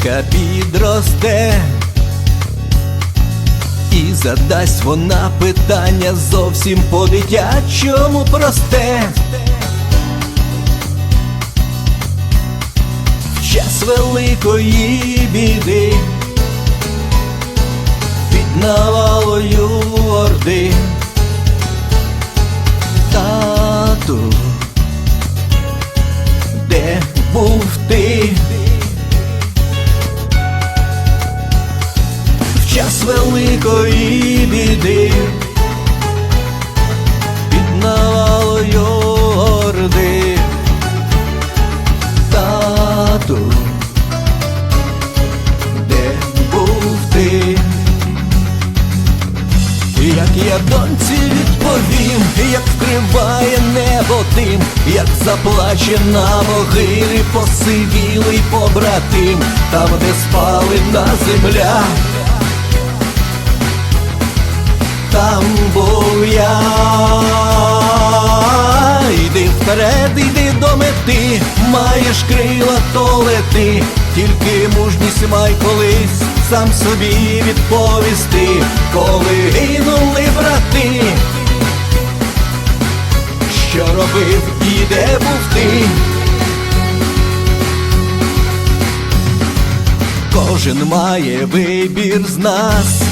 донька підросте, і задасть вона питання зовсім по-дитячому просте. В час великої біди під навалою орди. Тату, де був ти? Час великої біди під навалою орди. Тату, де був ти? Як я доньці відповім, як вкриває небо тим, як заплаче на могилі посивілий побратим, там, де спалена земля, я. Йди вперед, йди до мети, маєш крила, то лети, тільки мужність май колись сам собі відповісти, коли гинули брати, що робив і де був ти. Кожен має вибір з нас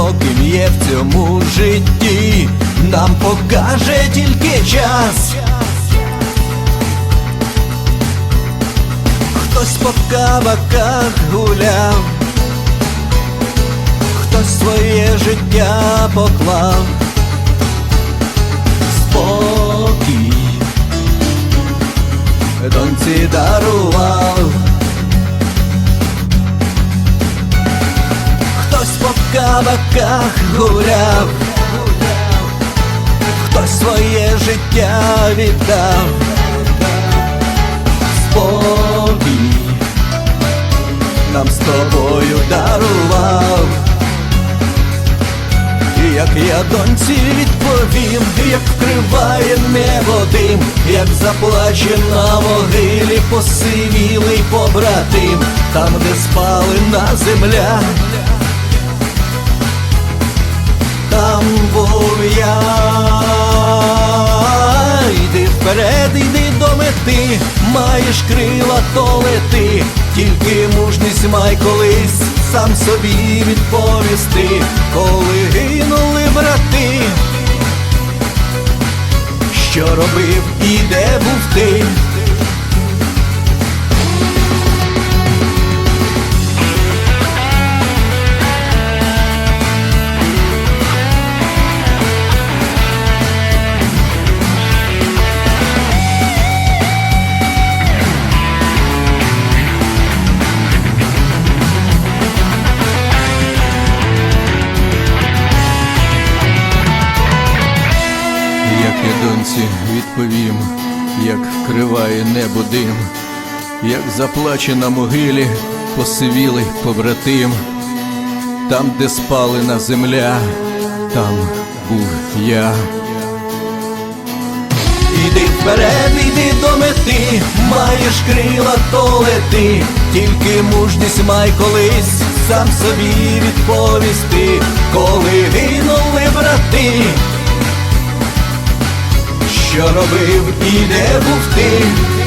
хто ким є в цьому житті, нам покаже тільки час. Хтось по кабаках гуляв, хтось своє життя поклав, спокій доньці дарував. Кабаках гуляв, хтось своє життя віддав, спокій нам з тобою дарував. І як я доньці відповім, як вкриває небо дим, як заплаче на могилі посивілий побратим, там, де спалена земля. Був я. Йди вперед, йди до мети, маєш крила, то лети, тільки мужність май колись сам собі відповісти, коли гинули брати, що робив і де був ти. Я відповім, як вкриває небо дим, як заплаче на могилі посивілий побратим, там, де спалена земля, там був я. Іди вперед, іди до мети, маєш крила, то лети, тільки мужність май колись сам собі відповісти, коли гинули брати що робив і де був ти.